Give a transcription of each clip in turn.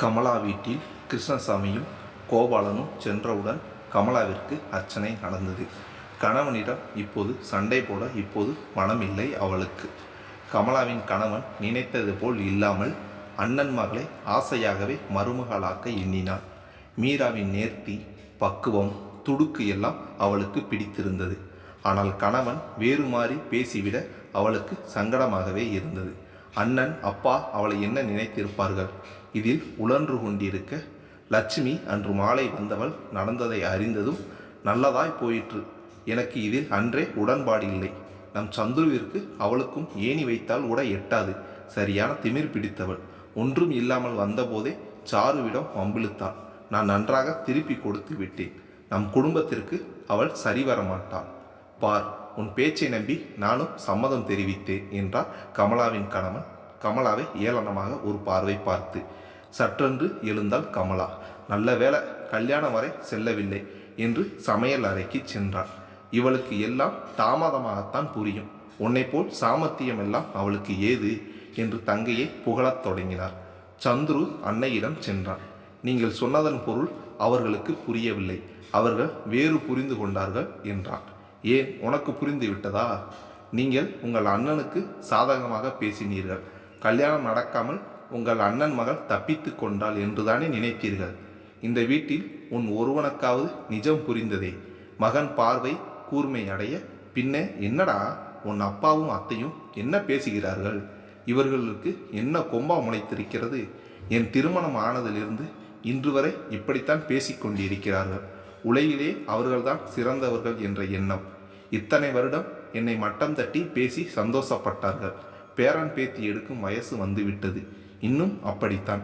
கமலா வீட்டில் கிருஷ்ணசாமியும் கோபாலனும் சென்றவுடன் கமலாவிற்கு அர்ச்சனை நடந்தது. கணவனிடம் இப்போது சண்டை போட இப்போது மனமில்லை அவளுக்கு. கமலாவின் கணவன் நினைத்தது போல் இல்லாமல் அண்ணன் மகளை ஆசையாகவே மருமகளாக்க எண்ணினான். மீராவின் நேர்த்தி பக்குவம் துடுக்கு எல்லாம் அவளுக்கு பிடித்திருந்தது. ஆனால் கணவன் வேறு மாறி பேசிவிட அவளுக்கு சங்கடமாகவே இருந்தது. அண்ணன் அப்பா அவளை என்ன நினைத்திருப்பார்கள்? இதில் உழன்று கொண்டிருக்க லட்சுமி அன்று மாலை வந்தவள் நடந்ததை அறிந்ததும் நல்லதாய் போயிற்று. எனக்கு இதில் அன்றே உடன்பாடு இல்லை. நம் சந்துருவிற்கு அவளுக்கும் ஏணி வைத்தால் உட எட்டாது. சரியான திமிர் பிடித்தவள். ஒன்றும் இல்லாமல் வந்தபோதே சாருவிடம் வம்பிழுத்தாள் நான் நன்றாக திருப்பி கொடுத்து விட்டேன். நம் குடும்பத்திற்கு அவள் சரிவரமாட்டாள் பார் உன் பேச்சை நம்பி நானும் சம்மதம் தெரிவித்தேன் என்றார் கமலாவின் கணவன். கமலாவை ஏளனமாக ஒரு பார்வை பார்த்து. சற்றென்று எழுந்தாள் கமலா. நல்ல வேளை கல்யாணம் வரை செல்லவில்லை என்று சமையல் அறைக்கு சென்றாள். இவளுக்கு எல்லாம் தாமதமாகத்தான் புரியும். உன்னை போல் சாமர்த்தியம் எல்லாம் அவளுக்கு ஏது? என்று தங்கையை புகழத் தொடங்கினார். சந்துரு அன்னையிடம் சென்றான். நீங்கள் சொன்னதன் பொருள் அவர்களுக்கு புரியவில்லை. அவர்கள் வேறு புரிந்து கொண்டார்கள் என்றான். ஏன்? உனக்கு புரிந்து விட்டதா? நீங்கள் உங்கள் அண்ணனுக்கு சாதகமாக பேசினீர்கள். கல்யாணம் நடக்காமல் உங்கள் அண்ணன் மகள் தப்பித்து கொண்டாள் என்றுதானே நினைத்தீர்கள்? இந்த வீட்டில் உன் ஒருவனுக்காவது நிஜம் புரிந்ததே. மகன் பார்வை கூர்மை அடைய பின்ன என்னடா? உன் அப்பாவும் அத்தையும் என்ன பேசுகிறார்கள்? இவர்களுக்கு என்ன கொம்பா முளைத்திருக்கிறது? என் திருமணம் ஆனதிலிருந்து இன்று வரை இப்படித்தான் பேசிக்கொண்டிருக்கிறார்கள் உலகிலே அவர்கள்தான் சிறந்தவர்கள் என்ற எண்ணம். இத்தனை வருடம் என்னை மட்டம் தட்டி பேசி சந்தோஷப்பட்டார்கள். பேரன் பேத்தி எடுக்கும் வயசு வந்துவிட்டது. இன்னும் அப்படித்தான்.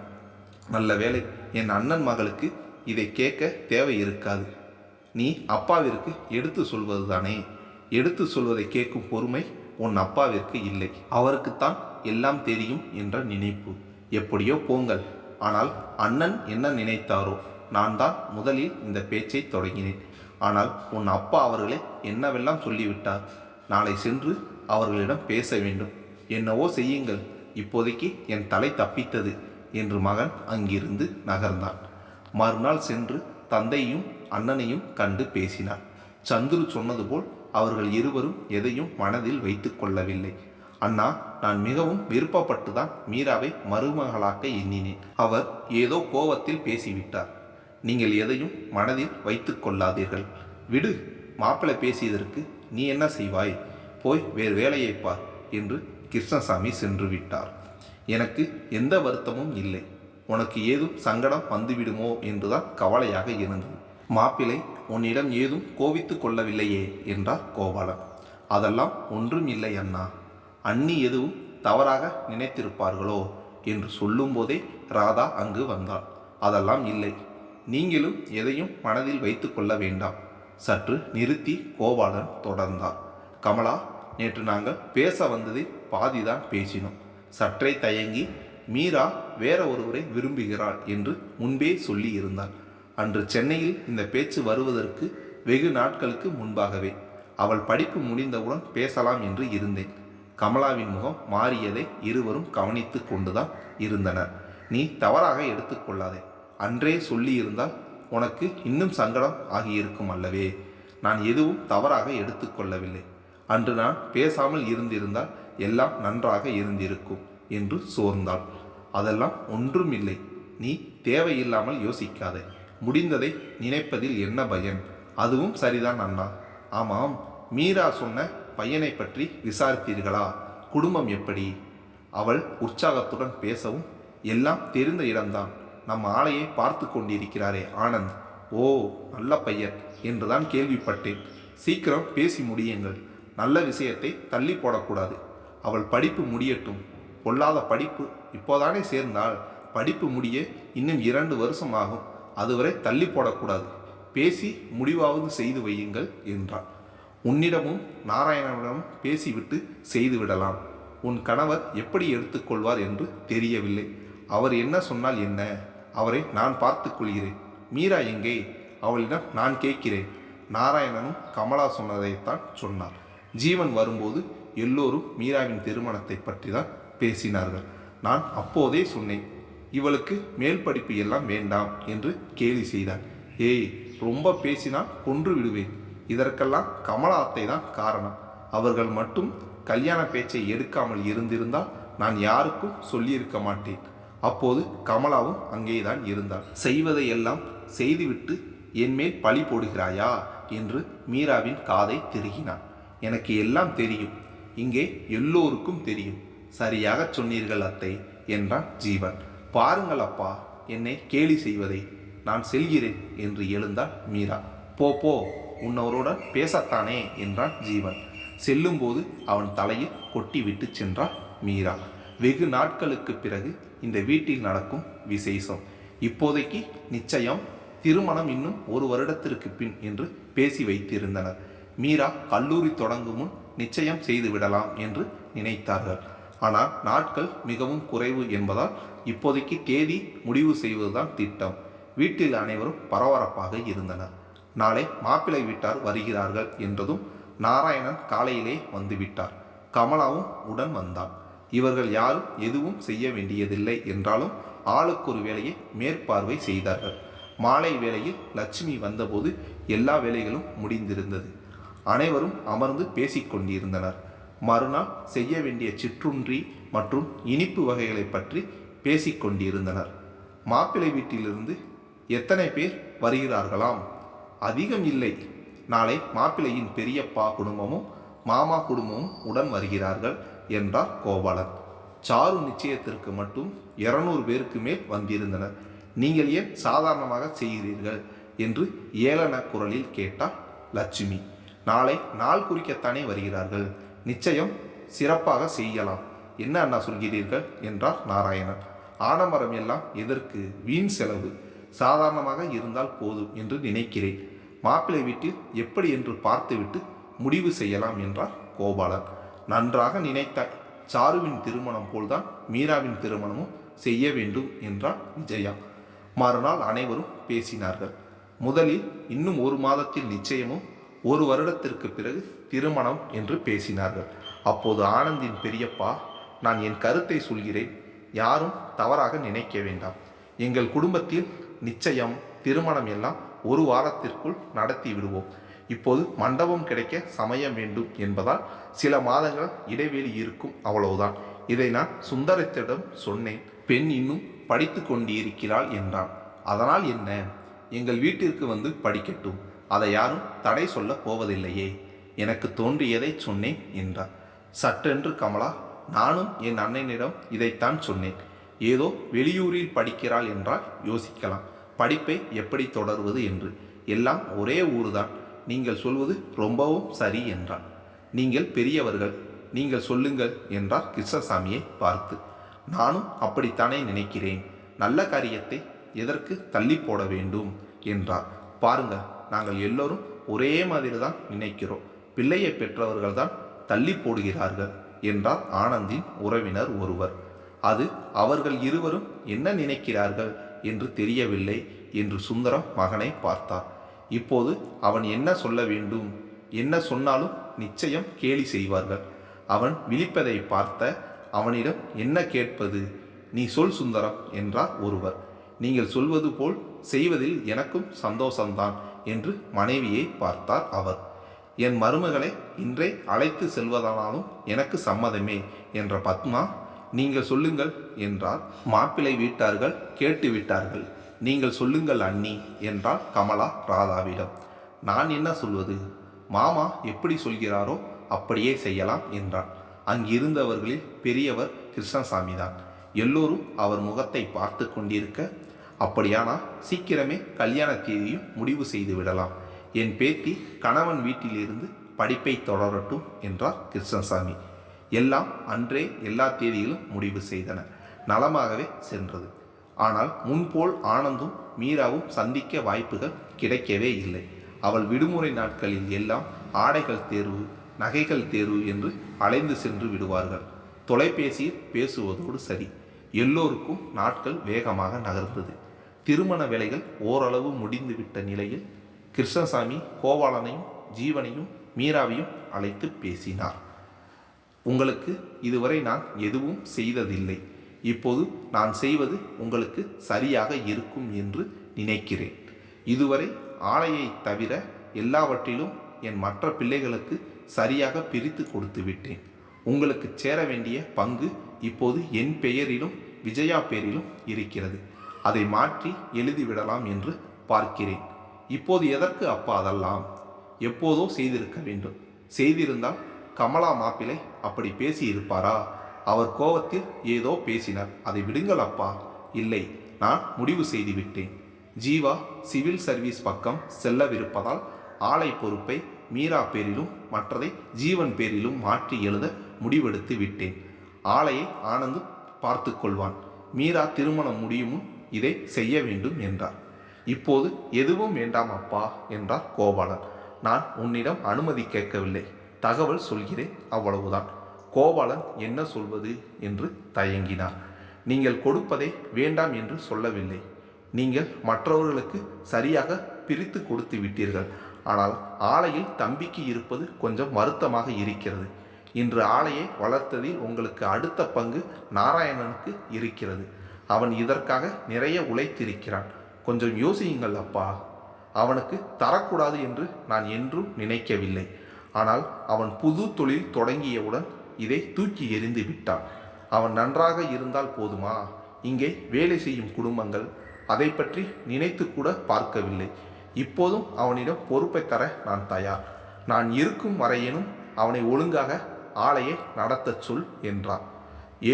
நல்ல வேளை என் அண்ணன் மகளுக்கு இதை கேட்க தேவை இருக்காது. நீ அப்பாவிற்கு எடுத்து சொல்வதுதானே? எடுத்து சொல்வதை கேட்கும் பொறுமை உன் அப்பாவிற்கு இல்லை. அவருக்குத்தான் எல்லாம் தெரியும் என்ற நினைப்பு. எப்படியோ போங்கள். ஆனால் அண்ணன் என்ன நினைத்தாரோ நான் தான் முதலில் இந்த பேச்சை தொடங்கினேன். ஆனால் உன் அப்பா அவர்களே என்னவெல்லாம் சொல்லிவிட்டார்? நாளை சென்று அவர்களிடம் பேச வேண்டும். என்னவோ செய்யுங்கள். இப்போதைக்கு என் தலை தப்பித்தது என்று மகன் அங்கிருந்து நகர்ந்தான். மறுநாள் சென்று தந்தையும் அண்ணனையும் கண்டு பேசினார் சந்துரு சொன்னது போல் அவர்கள் இருவரும் எதையும் மனதில் வைத்து கொள்ளவில்லை. அண்ணா நான் மிகவும் விருப்பப்பட்டு தான் மீராவை மருமகளாக்க எண்ணினேன். அவர் ஏதோ கோவத்தில் பேசிவிட்டார். நீங்கள் எதையும் மனதில் வைத்து கொள்ளாதீர்கள். விடு மாப்பிள்ளை பேசியதற்கு நீ என்ன செய்வாய்? போய் வேறு வேலையை பார் என்று கிருஷ்ணசாமி சென்று விட்டார் எனக்கு எந்த வருத்தமும் இல்லை. உனக்கு ஏதும் சங்கடம் வந்துவிடுமோ என்றுதான் கவலையாக இருந்தது. மாப்பிள்ளை உன்னிடம் ஏதும் கோவித்து கொள்ளவில்லையே என்றார் கோபாலன். அதெல்லாம் ஒன்றும் இல்லை அண்ணா. அண்ணி எதுவும் தவறாக நினைத்திருப்பார்களோ என்று சொல்லும்போதே ராதா அங்கு வந்தாள். அதெல்லாம் இல்லை. நீங்களும் எதையும் மனதில் வைத்து கொள்ள வேண்டாம். சற்று நிறுத்தி கோபாலன் தொடர்ந்தார். கமலா நேற்று நாங்கள் பேச பாதி பாதிதான் பேசினோம். சற்றே தயங்கி மீரா வேற ஒருவரை விரும்புகிறாள் என்று முன்பே சொல்லி இருந்தாள் அன்று சென்னையில் இந்த பேச்சு வருவதற்கு வெகு நாட்களுக்கு முன்பாகவே அவள் படிப்பு முடிந்தவுடன் பேசலாம் என்று இருந்தேன். கமலாவின் முகம் மாறியதை இருவரும் கவனித்து கொண்டுதான் இருந்தனர். நீ தவறாக எடுத்துக்கொள்ளாதே அன்றே சொல்லியிருந்தால் உனக்கு இன்னும் சங்கடம் ஆகியிருக்கும் அல்லவே. நான் எதுவும் தவறாக எடுத்துக்கொள்ளவில்லை அன்று நான் பேசாமல் இருந்திருந்தால் எல்லாம் நன்றாக இருந்திருக்கும் என்று சோர்ந்தாள். அதெல்லாம் ஒன்றும் இல்லை நீ தேவையில்லாமல் யோசிக்காதே. முடிந்ததை நினைப்பதில் என்ன பயன்? அதுவும் சரிதான் அண்ணா. ஆமாம் மீரா சொன்ன பையனை பற்றி விசாரித்தீர்களா? குடும்பம் எப்படி? அவள் உற்சாகத்துடன் பேசவும் எல்லாம் தெரிந்த இடம்தான். நம் ஆளையை பார்த்து கொண்டிருக்கிறாரே ஆனந்த். ஓ நல்ல பையன் என்றுதான் கேள்விப்பட்டேன். சீக்கிரம் பேசி முடியுங்கள். நல்ல விஷயத்தை தள்ளி போடக்கூடாது. அவள் படிப்பு முடியட்டும். பொல்லாத படிப்பு இப்போதானே சேர்ந்தால் படிப்பு முடிய இன்னும் இரண்டு வருஷம் ஆகும் அதுவரை தள்ளி போடக்கூடாது. பேசி முடிவாவது செய்து வையுங்கள் என்றாள். உன்னிடமும் நாராயணனிடம் பேசிவிட்டு செய்து விடலாம். உன் கணவர் எப்படி எடுத்துக்கொள்வார் என்று தெரியவில்லை. அவர் என்ன சொன்னால் என்ன? அவரை நான் பார்த்து கொள்கிறேன். மீரா எங்கே? அவளிடம் நான் கேட்கிறேன். நாராயணனும் கமலா சொன்னதைத்தான் சொன்னார். ஜீவன் வரும்போது எல்லோரும் மீராவின் திருமணத்தை பற்றி தான் பேசினார்கள். நான் அப்போதே சொன்னேன் இவளுக்கு மேல் படிப்பு எல்லாம் வேண்டாம் என்று கேலி செய்தான் ஏய் ரொம்ப பேசினால் கொன்று விடுவேன். இதற்கெல்லாம் கமலாத்தை தான் காரணம். அவர்கள் மட்டும் கல்யாண பேச்சை எடுக்காமல் இருந்திருந்தால் நான் யாருக்கும் சொல்லியிருக்க மாட்டேன். அப்போது கமலாவும் அங்கேதான் இருந்தாள். செய்வதையெல்லாம் செய்துவிட்டு என்மேல் பழி போடுகிறாயா? என்று மீராவின் காதை திருகினான். எனக்கு எல்லாம் தெரியும். இங்கே எல்லோருக்கும் தெரியும். சரியாக சொன்னீர்கள் அத்தை என்றான் ஜீவன். பாருங்கள் அப்பா என்னை கேலி செய்வதை நான் செல்கிறேன் என்று எழுந்தாள் மீரா. போ போ உன்னவருடன் பேசத்தானே என்றான் ஜீவன். செல்லும்போது அவன் தலையில் கொட்டி விட்டு சென்றாள் மீரா. வெகு நாட்களுக்கு பிறகு இந்த வீட்டில் நடக்கும் விசேஷம். இப்போதைக்கு நிச்சயம் திருமணம் இன்னும் ஒரு வருடத்திற்கு பின் என்று பேசி வைத்திருந்தனர். மீரா கல்லூரி தொடங்கும் முன் நிச்சயம் செய்து விடலாம் என்று நினைத்தார்கள். ஆனால் நாட்கள் மிகவும் குறைவு என்பதால் இப்போதைக்கு தேதி முடிவு செய்வதுதான் திட்டம். வீட்டில் அனைவரும் பரபரப்பாக இருந்தனர். நாளை மாப்பிள்ளை வீட்டார் வருகிறார்கள் என்றதும் நாராயணன் காலையிலே வந்துவிட்டார். கமலாவும் உடன் வந்தான். இவர்கள் யாரும் எதுவும் செய்ய வேண்டியதில்லை என்றாலும் ஆளுக்கு ஒரு வேலையை மேற்பார்வை செய்தார்கள். மாலை வேளையில் லட்சுமி வந்தபோது எல்லா வேலைகளும் முடிந்திருந்தது. அனைவரும் அமர்ந்து பேசிக்கொண்டிருந்தனர் மறுநாள் செய்ய வேண்டிய சிற்றுன்றி மற்றும் இனிப்பு வகைகளை பற்றி பேசிக்கொண்டிருந்தனர் மாப்பிள்ளை வீட்டிலிருந்து எத்தனை பேர் வருகிறார்களாம்? அதிகம் இல்லை. நாளை மாப்பிள்ளையின் பெரியப்பா குடும்பமும் மாமா குடும்பமும் உடன் வருகிறார்கள் என்றார் கோபாலன். சாரு நிச்சயத்திற்கு மட்டும் இருநூறு பேருக்கு மேல் வந்திருந்தனர். நீங்கள் ஏன் சாதாரணமாக செய்கிறீர்கள்? என்று ஏளன குரலில் கேட்டார் லட்சுமி. நாளை நாள் குறிக்கத்தானே வருகிறார்கள். நிச்சயம் சிறப்பாக செய்யலாம். என்ன அண்ணா சொல்கிறீர்கள்? என்றார் நாராயணன். ஆடம்பரம் எல்லாம் எதற்கு? வீண் செலவு. சாதாரணமாக இருந்தால் போதும் என்று நினைக்கிறேன். மாப்பிள்ளை வீட்டில் எப்படி என்று பார்த்துவிட்டு முடிவு செய்யலாம் என்றார் கோபாலன். நன்றாக நினைத்தாய். சாருவின் திருமணம் போல்தான் மீராவின் திருமணமும் செய்ய வேண்டும் என்றார் விஜயா. மறுநாள் அனைவரும் பேசினார்கள். முதலில் இன்னும் ஒரு மாதத்தில் நிச்சயமும் ஒரு வருடத்திற்கு பிறகு திருமணம் என்று பேசினார்கள். அப்போது ஆனந்தின் பெரியப்பா நான் என் கருத்தை சொல்கிறேன். யாரும் தவறாக நினைக்க வேண்டாம். எங்கள் குடும்பத்தில் நிச்சயம் திருமணம் எல்லாம் ஒரு வாரத்திற்குள் நடத்தி விடுவோம். இப்போது மண்டபம் கிடைக்க சமயம் வேண்டும் என்பதால் சில மாதங்கள் இடைவெளி இருக்கும் அவ்வளவுதான். இதை நான் சுந்தரத்திடம் சொன்னேன். பெண் இன்னும் படித்து கொண்டிருக்கிறாள் என்றான். அதனால் என்ன? எங்கள் வீட்டிற்கு வந்து படிக்கட்டும். அதை யாரும் தடை சொல்ல போவதில்லையே. எனக்கு தோன்றியதை சொன்னேன் என்றார். சட்டென்று கமலா நானும் என் அண்ணனிடம் இதைத்தான் சொன்னேன். ஏதோ வெளியூரில் படிக்கிறாள் என்றால் யோசிக்கலாம். படிப்பை எப்படி தொடர்வது என்று. எல்லாம் ஒரே ஊர்தான். நீங்கள் சொல்வது ரொம்பவும் சரி என்றான் நீங்கள் பெரியவர்கள். நீங்கள் சொல்லுங்கள் என்றார் கிருஷ்ணசாமியை பார்த்து. நானும் அப்படித்தானே நினைக்கிறேன். நல்ல காரியத்தை எதற்கு தள்ளி போட வேண்டும்? என்றார். பாருங்கள் நாங்கள் எல்லோரும் ஒரே மாதிரி தான் நினைக்கிறோம். பிள்ளையை பெற்றவர்கள் தான் தள்ளி போடுகிறார்கள் என்றார் ஆனந்தின் உறவினர் ஒருவர். அது அவர்கள் இருவரும் என்ன நினைக்கிறார்கள் என்று தெரியவில்லை என்று சுந்தரம் மகனை பார்த்தார். இப்போது அவன் என்ன சொல்ல வேண்டும்? என்ன சொன்னாலும் நிச்சயம் கேலி செய்வார்கள். அவன் விழிப்பதை பார்த்த அவனிடம் என்ன கேட்பது? நீ சொல் சுந்தரம் என்றார் ஒருவர். நீங்கள் சொல்வது போல் செய்வதில் எனக்கும் சந்தோஷம்தான். என்று மனைவியை பார்த்தார் அவர். என் மருமகளை இன்றே அழைத்து செல்வதானாலும் எனக்கு சம்மதமே என்ற பத்மா நீங்கள் சொல்லுங்கள் என்றார். மாப்பிள்ளை வீட்டார்கள் கேட்டு விட்டார்கள். நீங்கள் சொல்லுங்கள் அண்ணி என்றார் கமலா ராதாவிடம். நான் என்ன சொல்வது? மாமா எப்படி சொல்கிறாரோ அப்படியே செய்யலாம் என்றான். அங்கிருந்தவர்களில் பெரியவர் கிருஷ்ணசாமி தான் எல்லோரும் அவர் முகத்தை பார்த்து கொண்டிருக்க அப்படியானால் சீக்கிரமே கல்யாண தேதியும் முடிவு செய்து விடலாம். என் பேத்தி கணவன் வீட்டிலிருந்து படிப்பை தொடரட்டும் என்றார் கிருஷ்ணசாமி. எல்லாம் அன்றே எல்லா தேதிகளும் முடிவு செய்தன. நலமாகவே சென்றது. ஆனால் முன்போல் ஆனந்தும் மீராவும் சந்திக்க வாய்ப்புகள் கிடைக்கவே இல்லை. அவள் விடுமுறை நாட்களில் எல்லாம் ஆடைகள் தேர்வு நகைகள் தேர்வு என்று அலைந்து சென்று விடுவார்கள். தொலைபேசியில் பேசுவதோடு சரி. எல்லோருக்கும் நாட்கள் வேகமாக நகர்ந்தது. திருமண வேலைகள் ஓரளவு முடிந்துவிட்ட நிலையில் கிருஷ்ணசாமி கோபாலனையும் ஜீவனையும் மீராவையும் அழைத்து பேசினார். உங்களுக்கு இதுவரை நான் எதுவும் செய்ததில்லை. இப்போது நான் செய்வது உங்களுக்கு சரியாக இருக்கும் என்று நினைக்கிறேன். இதுவரை ஆலையை தவிர எல்லாவற்றிலும் என் மற்ற பிள்ளைகளுக்கு சரியாக பிரித்து கொடுத்து விட்டேன். உங்களுக்கு சேர வேண்டிய பங்கு இப்போது என் பெயரிலும் விஜயா பேரிலும் இருக்கிறது. அதை மாற்றி எழுதிவிடலாம் என்று பார்க்கிறேன். இப்போது எதற்கு அப்பா அதெல்லாம்? எப்போதோ செய்திருக்க வேண்டும். செய்திருந்தால் கமலா மாப்பிளை அப்படி பேசி இருப்பாரா அவர் கோபத்தில் ஏதோ பேசினார். அதை விடுங்கள் அப்பா. இல்லை நான் முடிவு செய்துவிட்டேன். ஜீவா சிவில் சர்வீஸ் பக்கம் செல்லவிருப்பதால் ஆலை பொறுப்பை மீரா பேரிலும் மற்றதை ஜீவன் பேரிலும் மாற்றி எழுத முடிவெடுத்து விட்டேன். ஆலையை ஆனந்து பார்த்து கொள்வான் மீரா திருமணம் முடியும் முன் இதை செய்ய வேண்டும் என்றார். இப்போது எதுவும் வேண்டாம் அப்பா என்றார் கோபாலன். நான் உன்னிடம் அனுமதி கேட்கவில்லை. தகவல் சொல்கிறேன் அவ்வளவுதான். கோபாலன் என்ன சொல்வது என்று தயங்கினார். நீங்கள் கொடுப்பதை வேண்டாம் என்று சொல்லவில்லை. நீங்கள் மற்றவர்களுக்கு சரியாக பிரித்து கொடுத்து விட்டீர்கள். ஆனால் ஆலையில் தம்பிக்கு இருப்பது கொஞ்சம் வருத்தமாக இருக்கிறது. இன்று ஆலையை வளர்த்ததில் உங்களுக்கு அடுத்த பங்கு நாராயணனுக்கு இருக்கிறது. அவன் இதற்காக நிறைய உழைத்திருக்கிறான். கொஞ்சம் யோசியுங்கள் அப்பா. அவனுக்கு தரக்கூடாது என்று நான் என்றும் நினைக்கவில்லை. ஆனால் அவன் புது தொழில் தொடங்கியவுடன் இதை தூக்கி எறிந்து விட்டான். அவன் நன்றாக இருந்தால் போதுமா? இங்கே வேலை செய்யும் குடும்பங்கள் அதை பற்றி நினைத்து கூட பார்க்கவில்லை. இப்போதும் அவனிடம் பொறுப்பை தர நான் தயார். நான் இருக்கும் வரையேனும் அவனை ஒழுங்காக ஆலையை நடத்தச் சொல் என்றான்.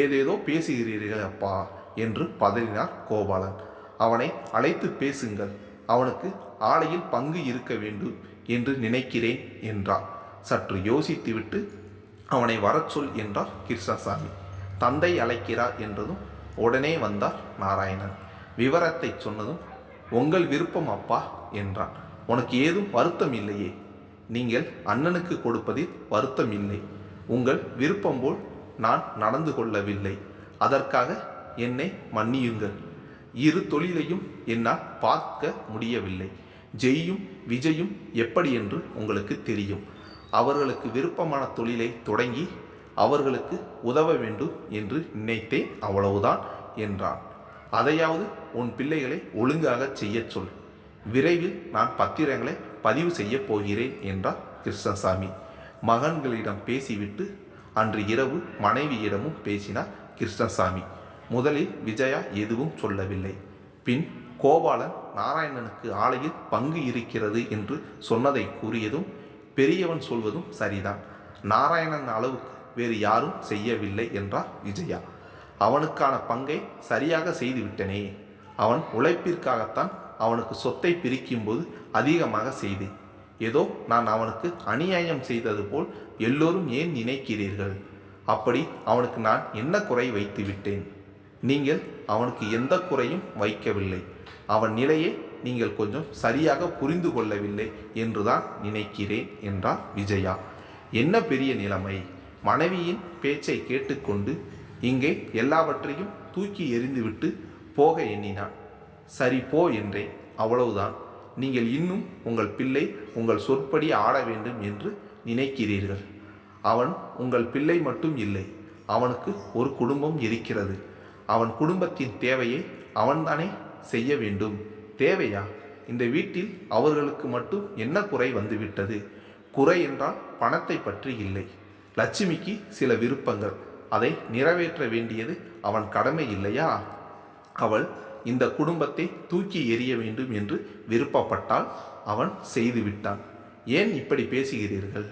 ஏதேதோ பேசுகிறீர்கள் அப்பா. என்று பதறினார் கோபாலன். அவனை அழைத்து பேசுங்கள். அவனுக்கு ஆலையில் பங்கு இருக்க வேண்டும் என்று நினைக்கிறேன் என்றார் சற்று யோசித்துவிட்டு அவனை வரச் சொல் என்றார் கிருஷ்ணசாமி. தந்தை அழைக்கிறார் என்றதும் உடனே வந்தார் நாராயணன். விவரத்தை சொன்னதும் உங்கள் விருப்பம் அப்பா என்றான். உனக்கு ஏதும் வருத்தம் இல்லையே. நீங்கள் அண்ணனுக்கு கொடுப்பதில் வருத்தம் இல்லை. உங்கள் விருப்பம் போல் நான் நடந்து கொள்ளவில்லை. அதற்காக என்னை மன்னியுங்கள். இரு தொழிலையும் என்னால் பார்க்க முடியவில்லை. ஜெய்யும் விஜயும் எப்படி என்று உங்களுக்கு தெரியும். அவர்களுக்கு விருப்பமான தொழிலை தொடங்கி அவர்களுக்கு உதவ வேண்டும் என்று நினைத்தேன் அவ்வளவுதான் என்றான். அதையாவது உன் பிள்ளைகளை ஒழுங்காக செய்யச் சொல். விரைவில் நான் பத்திரங்களை பதிவு செய்யப் போகிறேன் என்றார் கிருஷ்ணசாமி. மகன்களிடம் பேசிவிட்டு அன்று இரவு மனைவியிடமும் பேசினார் கிருஷ்ணசாமி. முதலில் விஜயா எதுவும் சொல்லவில்லை. பின் கோபாலன் நாராயணனுக்கு ஆலையில் பங்கு இருக்கிறது என்று சொன்னதை கூறியதும் பெரியவன் சொல்வதும் சரிதான். நாராயணன் அளவுக்கு வேறு யாரும் செய்யவில்லை என்றார் விஜயா. அவனுக்கான பங்கை சரியாக செய்துவிட்டனே. அவன் உழைப்பிற்காகத்தான் அவனுக்கு சொத்தை பிரிக்கும்போது அதிகமாக செய்தேன். ஏதோ நான் அவனுக்கு அநியாயம் செய்தது போல் எல்லோரும் ஏன் நினைக்கிறீர்கள்? அப்படி அவனுக்கு நான் என்ன குறை வைத்து விட்டேன் நீங்கள் அவனுக்கு எந்த குறையும் வைக்கவில்லை. அவன் நிலையை நீங்கள் கொஞ்சம் சரியாக புரிந்து கொள்ளவில்லை என்றுதான் நினைக்கிறேன் என்றார் விஜயா. என்ன பெரிய நிலைமை? மனைவியின் பேச்சை கேட்டுக்கொண்டு இங்கே எல்லாவற்றையும் தூக்கி எறிந்துவிட்டு போக எண்ணினான். சரி போ என்றேன். அவ்வளவுதான். நீங்கள் இன்னும் உங்கள் பிள்ளை உங்கள் சொற்படி ஆட வேண்டும் என்று நினைக்கிறீர்கள். அவன் உங்கள் பிள்ளை மட்டும் இல்லை அவனுக்கு ஒரு குடும்பம் இருக்கிறது. அவன் குடும்பத்தின் தேவையை அவன்தானே செய்ய வேண்டும். தேவையா? இந்த வீட்டில் அவர்களுக்கு மட்டும் என்ன குறை வந்துவிட்டது? குறை என்றால் பணத்தை பற்றி இல்லை. லட்சுமிக்கு சில விருப்பங்கள். அதை நிறைவேற்ற வேண்டியது அவன் கடமை இல்லையா? அவள் இந்த குடும்பத்தை தூக்கி எறிய வேண்டும் என்று விருப்பப்பட்டால் அவன் செய்துவிட்டான். ஏன் இப்படி பேசுகிறீர்கள்?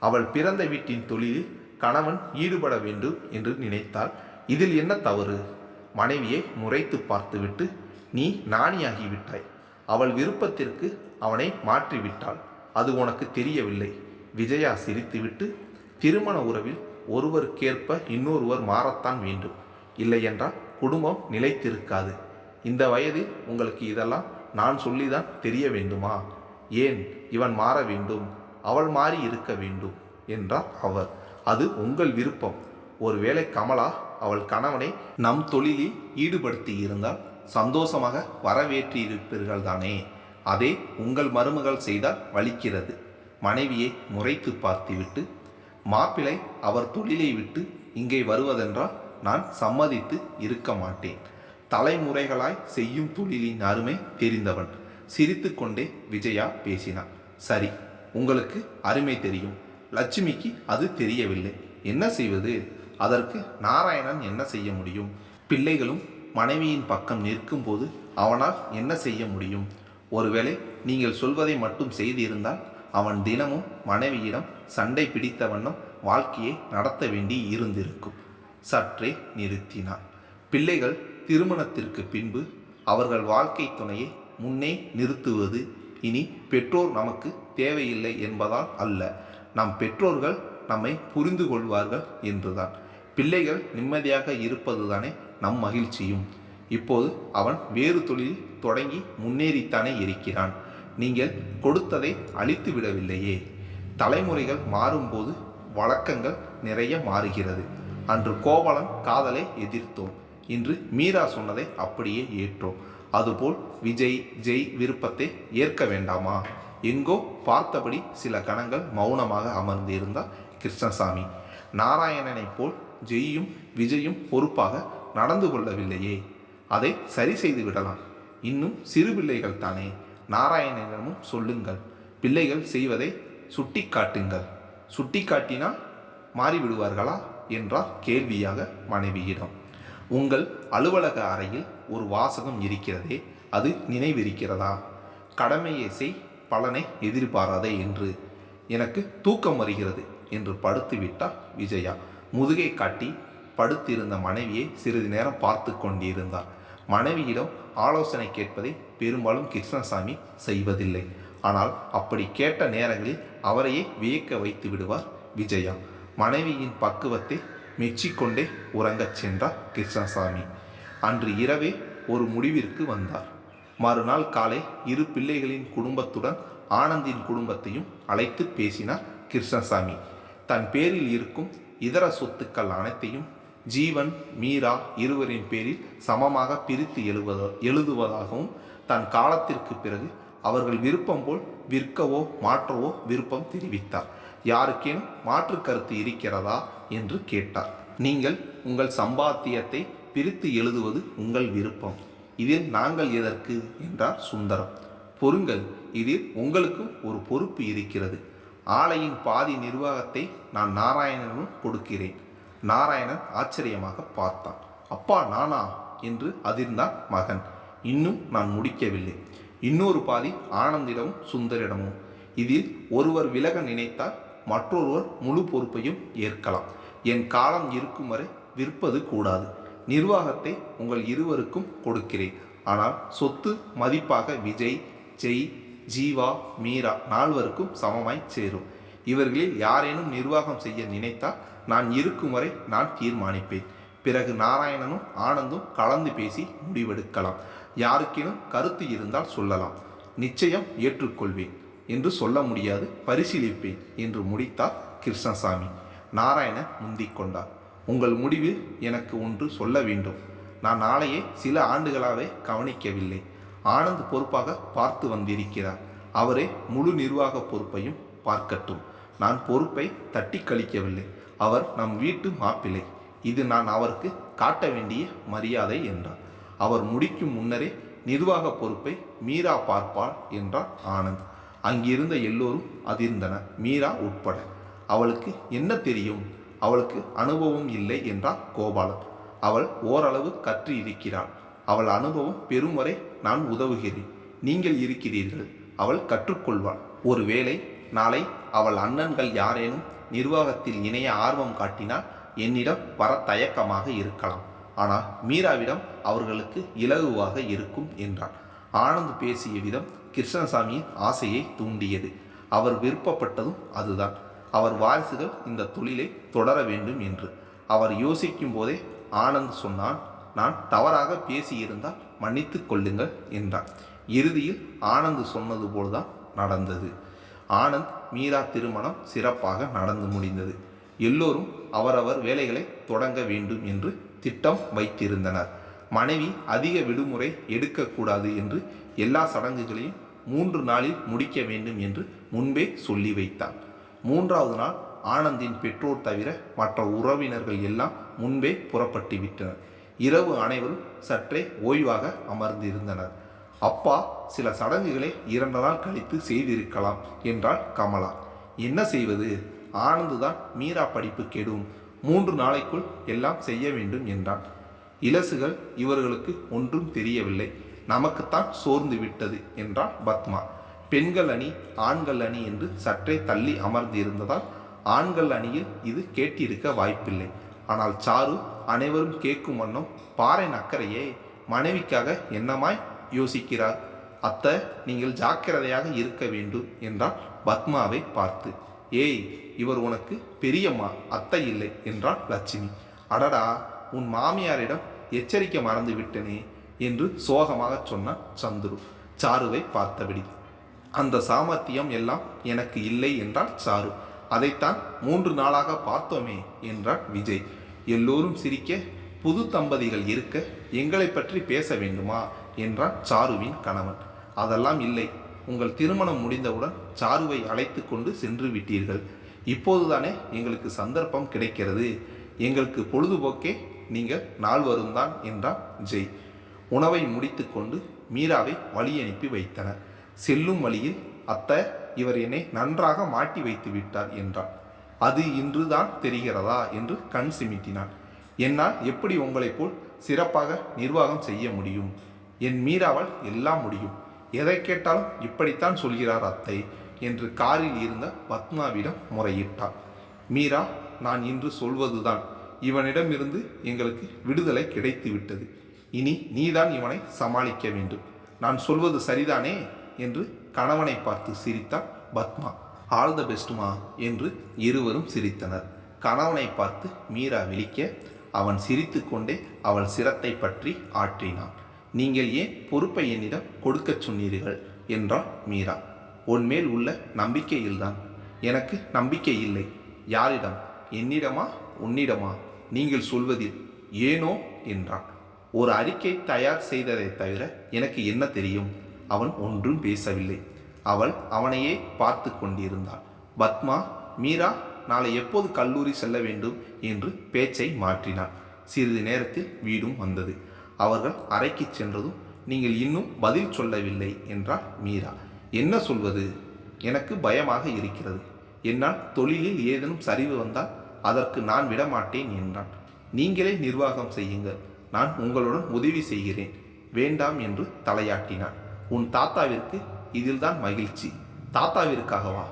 அவள் பிறந்த வீட்டின் தொழிலில் கணவன் ஈடுபட வேண்டும் என்று நினைத்தால் இதில் என்ன தவறு? மனைவியை முறைத்து பார்த்துவிட்டு நீ நாணியாகிவிட்டாய். அவள் விருப்பத்திற்கு அவனை மாற்றிவிட்டாள். அது உனக்கு தெரியவில்லை விஜயா சிரித்துவிட்டு திருமண உறவில் ஒருவருக்கேற்ப இன்னொருவர் மாறத்தான் வேண்டும். இல்லையென்றால் குடும்பம் நிலைத்திருக்காது. இந்த வயதில் உங்களுக்கு இதெல்லாம் நான் சொல்லிதான் தெரிய வேண்டுமா? ஏன் இவன் மாற வேண்டும்? அவள் மாறி இருக்க வேண்டும் என்றார் அவர். அது உங்கள் விருப்பம். ஒருவேளை கமலா அவள் கணவனை நம் தொழிலில் ஈடுபடுத்தி இருந்தால் சந்தோஷமாக வரவேற்றிருப்பீர்கள் தானே அதே உங்கள் மருமகள் செய்தால் வலிக்கிறது. மனைவியை முறைத்து பார்த்துவிட்டு மாப்பிள்ளை அவர் தொழிலை விட்டு இங்கே வருவதென்றால் நான் சம்மதித்து இருக்க மாட்டேன். தலைமுறைகளாய் செய்யும் தொழிலின் அருமை தெரிந்தவன். சிரித்துக்கொண்டே விஜயா பேசினான். சரி உங்களுக்கு அருமை தெரியும். லட்சுமிக்கு அது தெரியவில்லை. என்ன செய்வது? அதற்கு நாராயணன் என்ன செய்ய முடியும்? பிள்ளைகளும் மனைவியின் பக்கம் நிற்கும்போது அவனால் என்ன செய்ய முடியும்? ஒருவேளை நீங்கள் சொல்வதை மட்டும் செய்திருந்தால் அவன் தினமும் மனைவியிடம் சண்டை பிடித்த வண்ணம் வாழ்க்கையை நடத்த வேண்டி இருந்திருக்கும். சற்றே நிறுத்தினான். பிள்ளைகள் திருமணத்திற்கு பின்பு அவர்கள் வாழ்க்கை துணையை முன்னே நிறுத்துவது இனி பெற்றோர் நமக்கு தேவையில்லை என்பதால் அல்ல. நம் பெற்றோர்கள் நம்மை புரிந்து கொள்வார்கள் என்றுதான். பிள்ளைகள் நிம்மதியாக இருப்பதுதானே நம் மகிழ்ச்சியும். இப்போது அவன் வேறு தொழில் தொடங்கி முன்னேறித்தானே இருக்கிறான். நீங்கள் கொடுத்ததை அழித்து விடவில்லையே. தலைமுறைகள் மாறும்போது வழக்கங்கள் நிறைய மாறுகிறது. அன்று கோவலன் காதலை எதிர்த்தோம். இன்று மீரா சொன்னதை அப்படியே ஏற்றோம். அதுபோல் விஜய் ஜெய் விருப்பத்தை ஏற்க வேண்டாமா? எங்கோ பார்த்தபடி சில கணங்கள் மௌனமாக அமர்ந்திருந்தார் கிருஷ்ணசாமி. நாராயணனைப் போல் ஜெய்யும் விஜயும் பொறுப்பாக நடந்து கொள்ளவில்லையே. அதை சரி செய்து விடலாம். இன்னும் சிறு பிள்ளைகள் தானே. நாராயணனிடமும் சொல்லுங்கள். பிள்ளைகள் செய்வதை சுட்டி காட்டுங்கள் சுட்டி காட்டினால் மாறிவிடுவார்களா? என்றார் கேள்வியாக மனைவியிடம். உங்கள் அலுவலக அறையில் ஒரு வாசகம் இருக்கிறதே அது நினைவிருக்கிறதா? கடமையை செய் பலனை எதிர்பாராதே என்று. எனக்கு தூக்கம் வருகிறது என்று படுத்துவிட்டார் விஜயா. முதுகை காட்டி படுத்திருந்த மனைவியை சிறிது நேரம் பார்த்து கொண்டிருந்தார் மனைவியிடம் ஆலோசனை கேட்பதை பெரும்பாலும் கிருஷ்ணசாமி செய்வதில்லை. ஆனால் அப்படி கேட்ட நேரங்களில் அவரையே வியக்க வைத்து விடுவார் விஜயா. மனைவியின் பக்குவத்தை மெச்சிக்கொண்டே உறங்கச் சென்றார் கிருஷ்ணசாமி. அன்று இரவே ஒரு முடிவிற்கு வந்தார். மறுநாள் காலை இரு பிள்ளைகளின் குடும்பத்துடன் ஆனந்தின் குடும்பத்தையும் அழைத்து பேசினார் கிருஷ்ணசாமி. தன் பேரில் இருக்கும் இதர சொத்துக்கள் அனைத்தையும் ஜீவன் மீரா இருவரின் பேரில் சமமாக பிரித்து எழுவத எழுதுவதாகவும் தன் காலத்திற்கு பிறகு அவர்கள் விருப்பம் போல் விற்கவோ மாற்றவோ விருப்பம் தெரிவித்தார். யாருக்கேனும் மாற்று கருத்து இருக்கிறதா என்று கேட்டார். நீங்கள் உங்கள் சம்பாத்தியத்தை பிரித்து எழுதுவது உங்கள் விருப்பம். இதில் நாங்கள் எதற்கு? என்றார் சுந்தரம். பொறுங்கள் இதில் உங்களுக்கும் ஒரு பொறுப்பு இருக்கிறது. ஆலையின் பாதி நிர்வாகத்தை நான் நாராயணனும் கொடுக்கிறேன். நாராயணன் ஆச்சரியமாக பார்த்தான். அப்பா நானா? என்று அதிர்ந்தான் மகன். இன்னும் நான் முடிக்கவில்லை. இன்னொரு பாதி ஆனந்திடமும் சுந்தரிடமும். இதில் ஒருவர் விலக நினைத்தால் மற்றொருவர் முழு பொறுப்பையும் ஏற்கலாம். என் காலம் இருக்கும் வரை விற்பது கூடாது. நிர்வாகத்தை உங்கள் இருவருக்கும் கொடுக்கிறேன். ஆனால் சொத்து மதிப்பாக விஜய் ஜெய் ஜீவா மீரா நால்வருக்கும் சமமாய் சேரும். இவர்களில் யாரேனும் நிர்வாகம் செய்ய நினைத்தால் நான் இருக்கும் வரை நான் தீர்மானிப்பேன். பிறகு நாராயணனும் ஆனந்தும் கலந்து பேசி முடிவெடுக்கலாம். யாருக்கேனும் கருத்து இருந்தால் சொல்லலாம். நிச்சயம் ஏற்றுக்கொள்வேன் என்று சொல்ல முடியாது பரிசீலிப்பேன் என்று முடித்தார் கிருஷ்ணசாமி. நாராயணன் முந்திக் கொண்டார். உங்கள் முடிவில் எனக்கு ஒன்று சொல்ல வேண்டும். நான் நாளையே சில ஆண்டுகளாகவே கவனிக்கவில்லை. ஆனந்த் பொறுப்பாக பார்த்து வந்திருக்கிறார். அவரே முழு நிர்வாக பொறுப்பையும் பார்க்கட்டும். நான் பொறுப்பை தட்டி கழிக்கவில்லை. அவர் நம் வீட்டு மாப்பிள்ளை. இது நான் அவருக்கு காட்ட வேண்டிய மரியாதை என்றார். அவர் முடிக்கும் முன்னரே நிர்வாக பொறுப்பை மீரா பார்ப்பாள் என்றார் ஆனந்த். அங்கிருந்த எல்லோரும் அதிர்ந்தனர். மீரா உட்பட. அவளுக்கு என்ன தெரியும்? அவளுக்கு அனுபவம் இல்லை என்றார் கோபாலன். அவள் ஓரளவு கற்று இருக்கிறாள். அவள் அனுபவம் பெரும் வரை நான் உதவுகிறேன். நீங்கள் இருக்கிறீர்கள். அவள் கற்றுக்கொள்வாள். ஒருவேளை நாளை அவள் அண்ணன்கள் யாரேனும் நிர்வாகத்தில் இணைய ஆர்வம் காட்டினால் என்னிடம் வர தயக்கமாக இருக்கலாம். ஆனால் மீராவிடம் அவர்களுக்கு இலகுவாக இருக்கும் என்றான் ஆனந்த் பேசிய விதம் கிருஷ்ணசாமியின் ஆசையை தூண்டியது. அவர் விருப்பப்பட்டதும் அதுதான். அவர் வாரிசுகள் இந்த தொழிலை தொடர வேண்டும் என்று. அவர் யோசிக்கும் போதே ஆனந்த் சொன்னான் நான் தவறாக பேசியிருந்தால் மன்னித்து கொள்ளுங்கள் என்றார் இறுதியில் ஆனந்த் சொன்னது போல்தான் நடந்தது. ஆனந்த் மீரா திருமணம் சிறப்பாக நடந்து முடிந்தது. எல்லோரும் அவரவர் வேலைகளை தொடங்க வேண்டும் என்று திட்டம் வைத்திருந்தனர். மனைவி அதிக விடுமுறை எடுக்கக்கூடாது என்று எல்லா சடங்குகளையும் மூன்று நாளில் முடிக்க வேண்டும் என்று முன்பே சொல்லி வைத்தார் மூன்றாவது நாள் ஆனந்தின் பெற்றோர் தவிர மற்ற உறவினர்கள் எல்லாம் முன்பே புறப்பட்டு விட்டனர். இரவு அனைவரும் சற்றே ஓய்வாக அமர்ந்திருந்தனர். அப்பா சில சடங்குகளை இரண்டு நாள் கழித்து செய்திருக்கலாம் என்றாள் கமலா. என்ன செய்வது? ஆனந்து தான் மீரா படிப்பு கெடும். மூன்று நாளைக்குள் எல்லாம் செய்ய வேண்டும் என்றான். இலசுகள் இவர்களுக்கு ஒன்றும் தெரியவில்லை. நமக்குத்தான் சோர்ந்து விட்டது என்றான் பத்மா. பெண்கள் அணி ஆண்கள் அணி என்று சற்றே தள்ளி அமர்ந்திருந்ததால் ஆண்கள் அணியில் இது கேட்டிருக்க வாய்ப்பில்லை. ஆனால் சாரு அனைவரும் கேட்கும் வண்ணம் பாறை அக்கறையே மனைவிக்காக என்னமாய் யோசிக்கிறார்? அத்தை நீங்கள் ஜாக்கிரதையாக இருக்க வேண்டும் என்றால் பத்மாவை பார்த்து. ஏய் இவர் உனக்கு பெரியம்மா அத்தை இல்லை என்றாள் லட்சுமி. அடடா உன் மாமியாரிடம் எச்சரிக்கை மறந்து விட்டனே என்று சோகமாக சொன்னான் சந்துரு சாருவை பார்த்தபடி. அந்த சாமர்த்தியம் எல்லாம் எனக்கு இல்லை என்றால் சாரு. அதைத்தான் மூன்று நாளாக பார்த்தோமே என்றான் விஜய். எல்லோரும் சிரிக்க புது தம்பதிகள் இருக்க எங்களை பற்றி பேச வேண்டுமா? என்றான் சாருவின் கணவன். அதெல்லாம் இல்லை. உங்கள் திருமணம் முடிந்தவுடன் சாருவை அழைத்து கொண்டு சென்று விட்டீர்கள். இப்போதுதானே எங்களுக்கு சந்தர்ப்பம் கிடைக்கிறது. எங்களுக்கு பொழுதுபோக்கே நீங்கள் நால்வரும் தான் என்றான் ஜெய் உணவை முடித்துக்கொண்டு மீராவை வழி அனுப்பி வைத்தனர். செல்லும் வழியில் அத்தை இவர் என்னை நன்றாக மாட்டி வைத்து விட்டார் என்றார் அது இன்றுதான் தெரிகிறதா? என்று கண் சிமிட்டினான். என்னால் எப்படி உங்களைப் போல் சிறப்பாக நிர்வாகம் செய்ய முடியும்? என் மீராவால் எல்லாம் முடியும். எதை கேட்டாலும் இப்படித்தான் சொல்கிறார் அத்தை என்று காரில் இருந்த பத்மாவிடம் முறையிட்டார் மீரா நான் இன்று சொல்வதுதான். இவனிடமிருந்து எங்களுக்கு விடுதலை கிடைத்து விட்டது. இனி நீதான் இவனை சமாளிக்க வேண்டும். நான் சொல்வது சரிதானே? என்று கணவனை பார்த்து சிரித்தாள் பத்மா ஆல் த பெஸ்ட்டுமா என்று இருவரும் சிரித்தனர். கணவனை பார்த்து மீரா விழிக்க அவன் சிரித்துக்கொண்டே அவள் சிரத்தை பற்றி ஆற்றினான். நீங்கள் ஏன் பொறுப்பை என்னிடம் கொடுக்கச் சொன்னீர்கள்? என்றாள் மீரா. உன்மேல் உள்ள நம்பிக்கையில்தான். எனக்கு நம்பிக்கை இல்லை. யாரிடம்? என்னிடமா? உன்னிடமா? நீங்கள் சொல்வதில் ஏனோ? என்றான். ஒரு அறிக்கை தயார் செய்ததை தவிர எனக்கு என்ன தெரியும்? அவன் ஒன்றும் பேசவில்லை. அவள் அவனையே பார்த்து கொண்டிருந்தாள். பத்மா மீரா நாளை எப்போது கல்லூரி செல்ல வேண்டும்? என்று பேச்சை மாற்றினாள். சிறிது நேரத்தில் வீடும் வந்தது. அவர்கள் அறைக்கு சென்றதும் நீங்கள் இன்னும் பதில் சொல்லவில்லை என்றாள் மீரா. என்ன சொல்வது? எனக்கு பயமாக இருக்கிறது. என்னால் தொழிலில் ஏதேனும் சரிவு வந்தால் அதற்கு நான் விடமாட்டேன் என்றான். நீங்களே நிர்வாகம் செய்யுங்கள். நான் உங்களுடன் உதவி செய்கிறேன். வேண்டாம் என்று தலையாட்டினான் உன் தாத்தாவிற்கு இதில்தான் மகிழ்ச்சி. தாத்தாவிற்காகவா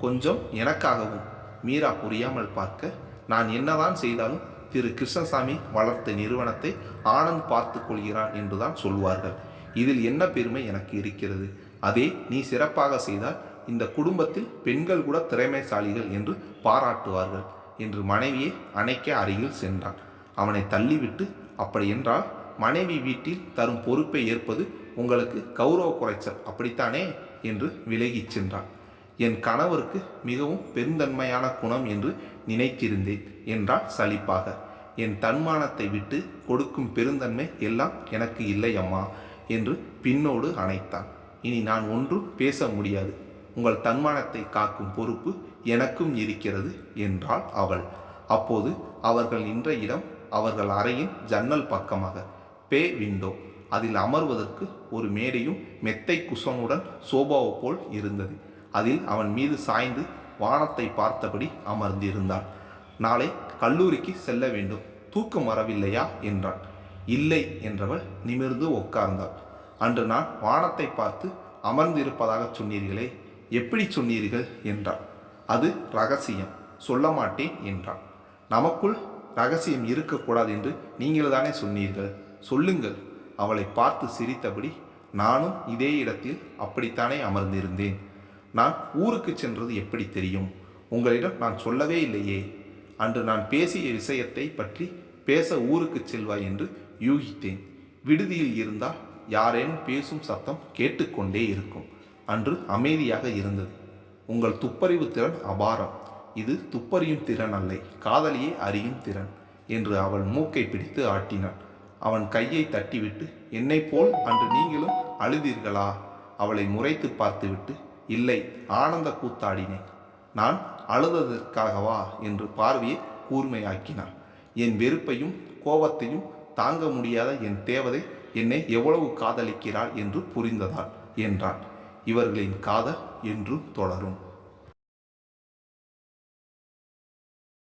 கொஞ்சம் எனக்காகவும். மீரா புரியாமல் பார்க்க நான் என்னதான் செய்தாலும் திரு கிருஷ்ணசாமி வளர்த்த நிறுவனத்தை ஆனந்த் பார்த்து கொள்கிறான் என்றுதான் சொல்வார்கள். இதில் என்ன பெருமை எனக்கு இருக்கிறது? அதே நீ சிறப்பாக செய்தால் இந்த குடும்பத்தில் பெண்கள் கூட திறமைசாலிகள் என்று பாராட்டுவார்கள் என்று மனைவியை அணைக்க அருகில் சென்றான். அவனை தள்ளிவிட்டு அப்படி என்றால் மனைவி வீட்டில் தரும் பொறுப்பை ஏற்பது உங்களுக்கு கௌரவ குறைச்சல் அப்படித்தானே? என்று விலகிச் சென்றான். என் கணவருக்கு மிகவும் பெருந்தன்மையான குணம் என்று நினைத்திருந்தேன் என்றாள் சலிப்பாக. என் தன்மானத்தை விட்டு கொடுக்கும் பெருந்தன்மை எல்லாம் எனக்கு இல்லை அம்மா என்று பின்னோடு அணைத்தான். இனி நான் ஒன்றும் பேச முடியாது. உங்கள் தன்மானத்தை காக்கும் பொறுப்பு எனக்கும் இருக்கிறது என்றாள் அவள். அப்போது அவர்கள் நின்ற இடம் அவர்கள் அறையின் ஜன்னல் பக்கமாக பே விண்டோ. அதில் அமர்வதற்கு ஒரு மேடையும் மெத்தை குசனுடன் சோபாவு போல் இருந்தது. அதில் அவன் மீது சாய்ந்து வானத்தை பார்த்தபடி அமர்ந்திருந்தான். நாளை கல்லூரிக்கு செல்ல வேண்டும். தூக்கம் வரவில்லையா? என்றான். இல்லை என்றவள் நிமிர்ந்து உட்கார்ந்தாள். அன்று நான் வானத்தை பார்த்து அமர்ந்திருப்பதாக சொன்னீர்களே எப்படி சொன்னீர்கள்? என்றாள். அது ரகசியம். சொல்ல மாட்டேன் என்றான். நமக்குள் ரகசியம் இருக்கக்கூடாது என்று நீங்கள் தானே சொன்னீர்கள். சொல்லுங்கள். அவளை பார்த்து சிரித்தபடி நானும் இதே இடத்தில் அப்படித்தானே அமர்ந்திருந்தேன்? நான் ஊருக்கு சென்றது எப்படி தெரியும்? உங்களிடம் நான் சொல்லவே இல்லையே. அன்று நான் பேசிய விஷயத்தை பற்றி பேச ஊருக்கு செல்வாய் என்று யூகித்தேன். விடுதியில் இருந்தால் யாரேனும் பேசும் சத்தம் கேட்டுக்கொண்டே இருக்கும். அன்று அமைதியாக இருந்தது. உங்கள் துப்பறிவு திறன் அபாரம். இது துப்பறியும் திறன் அல்ல காதலியை அறியும் திறன் என்று அவள் மூக்கை பிடித்து ஆட்டினான் அவன் கையை தட்டிவிட்டு என்னைப் போல் அன்று நீங்களும் அழுதீர்களா? அவளை முறைத்து பார்த்துவிட்டு இல்லை ஆனந்த கூத்தாடினேன். நான் அழுததற்காகவா? என்று பார்வையை கூர்மையாக்கினான். என் வெறுப்பையும் கோபத்தையும் தாங்க முடியாத என் தேவதை என்னை எவ்வளவு காதலிக்கிறாள் என்று புரிந்ததால் என்றான். இவர்களின் காதல் என்றும் தொடரும்.